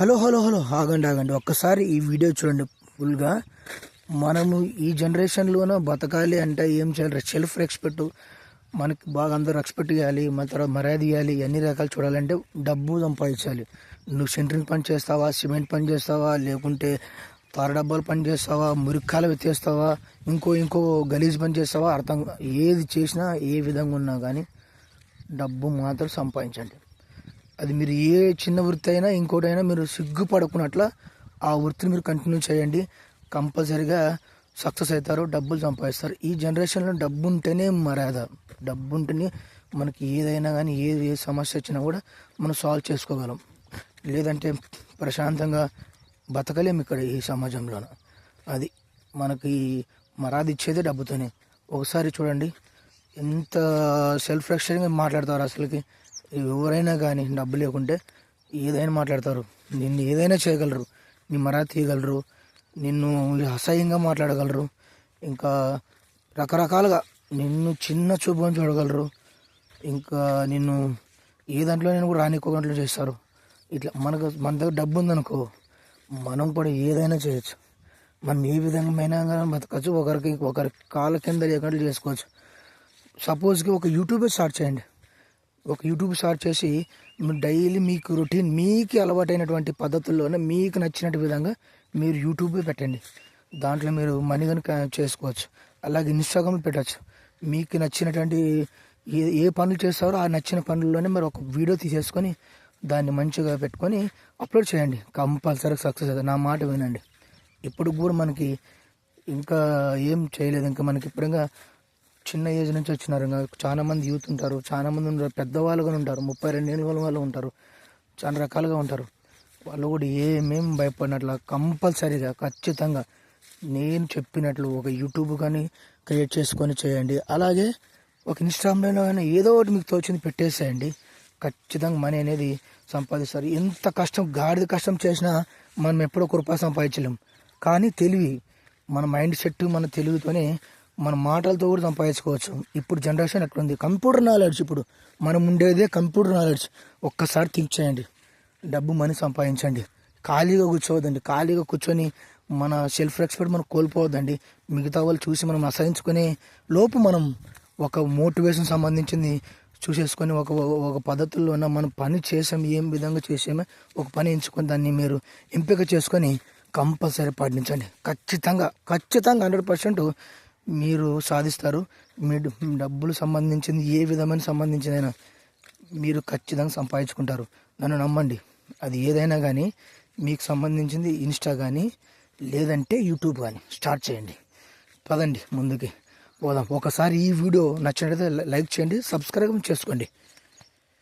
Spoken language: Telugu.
హలో హలో హలో ఆగండి ఆగండి. ఒక్కసారి ఈ వీడియో చూడండి ఫుల్గా. మనము ఈ జనరేషన్లోనూ బతకాలి అంటే ఏం చేయాలి? సెల్ఫ్ రెస్పెక్ట్ మనకి బాగా అందరూ రెస్పెక్ట్ ఇవ్వాలి మన తర్వాత మర్యాద ఇవ్వాలి. అన్ని రకాలు చూడాలంటే డబ్బు సంపాదించాలి. నువ్వు సెంట్రింగ్ పని చేస్తావా? సిమెంట్ పని చేస్తావా? లేకుంటే తార డబ్బాలు పని చేస్తావా? మురిక్కాలు ఎత్తేస్తావా ఇంకో ఇంకో గలీజ్ పని చేస్తావా? అర్థం ఏది చేసినా ఏ విధంగా ఉన్నా కానీ డబ్బు మాత్రం సంపాదించండి. అది మీరు ఏ చిన్న వృత్తి అయినా ఇంకోటైనా మీరు సిగ్గుపడకున్నట్ల ఆ వృత్తిని మీరు కంటిన్యూ చేయండి. కంపల్సరిగా సక్సెస్ అవుతారు డబ్బులు సంపాదిస్తారు. ఈ జనరేషన్లో డబ్బు ఉంటేనే మర్యాద. డబ్బు ఉంటేనే మనకి ఏదైనా కానీ ఏ ఏ సమస్య వచ్చినా కూడా మనం సాల్వ్ చేసుకోగలం. లేదంటే ప్రశాంతంగా బతకలేము ఇక్కడ ఈ సమాజంలో అది మనకి మర్యాద ఇచ్చేదే డబ్బుతోనే. ఒకసారి చూడండి ఎంత సెల్ఫ్ రెస్పెక్ట్గా మాట్లాడతారు అసలుకి. ఎవరైనా కానీ డబ్బు లేకుంటే ఏదైనా మాట్లాడతారు. నిన్ను ఏదైనా చేయగలరు. నీ మరా తీయగలరు. నిన్ను అసహ్యంగా మాట్లాడగలరు. ఇంకా రకరకాలుగా నిన్ను చిన్న చూపుని చూడగలరు. ఇంకా నిన్ను ఏ దాంట్లో నేను కూడా రానికోగంటలు చేస్తారు. ఇట్లా మనకు మన దగ్గర డబ్బు ఉందనుకో మనం కూడా ఏదైనా చేయొచ్చు. మనం ఏ విధంగా కానీ బతకచ్చు. ఒకరికి ఒకరి కాళ్ళ కింద లేకుండా చేసుకోవచ్చు. సపోజ్కి ఒక యూట్యూబే స్టార్ట్ చేయండి. ఒక యూట్యూబ్ స్టార్ట్ చేసి డైలీ మీకు రొటీన్ మీకు అలవాటైనటువంటి పద్ధతుల్లోనే మీకు నచ్చినట్టు విధంగా మీరు యూట్యూబే పెట్టండి. దాంట్లో మీరు మనీ కనుక చేసుకోవచ్చు. అలాగే ఇన్స్టాగ్రామ్ పెట్టచ్చు. మీకు నచ్చినటువంటి ఏ ఏ పనులు చేస్తారో ఆ నచ్చిన పనుల్లోనే మీరు ఒక వీడియో తీసేసుకొని దాన్ని మంచిగా పెట్టుకొని అప్లోడ్ చేయండి. కంపల్సరీ సక్సెస్ అవుతుంది నా మాట వినండి. ఇప్పుడు కూడా మనకి ఇంకా ఏం చేయలేదు. ఇంకా మనకి ఇప్పుడు చిన్న ఏజ్ నుంచి వచ్చినారు. ఇంకా చాలా మంది యూత్ ఉంటారు. చాలా మంది ఉంటారు పెద్దవాళ్ళు కూడా ఉంటారు. ముప్పై రెండు ఏళ్ళ వాళ్ళు ఉంటారు. చాలా రకాలుగా ఉంటారు. వాళ్ళు కూడా ఏమేం భయపడినట్లు కంపల్సరీగా ఖచ్చితంగా నేను చెప్పినట్లు ఒక యూట్యూబ్ కానీ క్రియేట్ చేసుకొని చేయండి. అలాగే ఒక ఇన్స్టాగ్రామ్లో కానీ ఏదో ఒకటి మీకు తోచింది పెట్టేసేయండి. ఖచ్చితంగా మనీ అనేది సంపాదిస్తారు. ఎంత కష్టం గాడిద కష్టం చేసినా మనం ఎప్పుడో ఒక రూపాయి సంపాదించలేం. కానీ తెలివి మన మైండ్ సెట్ మన తెలివితోనే మన మాటలతో కూడా సంపాదించుకోవచ్చు. ఇప్పుడు జనరేషన్ ఎట్లుంది? కంప్యూటర్ నాలెడ్జ్ ఇప్పుడు మనం ఉండేదే కంప్యూటర్ నాలెడ్జ్ ఒక్కసారి థింక్ చేయండి. డబ్బు మనీ సంపాదించండి. ఖాళీగా కూర్చోవద్దండి. ఖాళీగా కూర్చొని మన సెల్ఫ్ రెస్పెక్ట్ మనం కోల్పోవద్దండి. మిగతా వాళ్ళు చూసి మనం అసహించుకునే లోపు మనం ఒక మోటివేషన్ సంబంధించింది చూసేసుకొని ఒక ఒక పద్ధతుల్లో ఉన్న మనం పని చేసాం ఏం విధంగా చేసామో ఒక పని ఎంచుకొని దాన్ని మీరు ఎంపిక చేసుకొని కంపల్సరీ పాటించండి. ఖచ్చితంగా ఖచ్చితంగా హండ్రెడ్ పర్సెంట్ మీరు సాధిస్తారు. మీ డబ్బులు సంబంధించింది ఏ విధమైన సంబంధించిందైనా మీరు ఖచ్చితంగా సంపాదించుకుంటారు. నన్ను నమ్మండి. అది ఏదైనా కానీ మీకు సంబంధించింది ఇన్స్టా కానీ లేదంటే యూట్యూబ్ కానీ స్టార్ట్ చేయండి. పదండి ముందుకి. పోదాం. ఒకసారి ఈ వీడియో నచ్చినట్లయితే లైక్ చేయండి సబ్స్క్రైబ్ చేసుకోండి.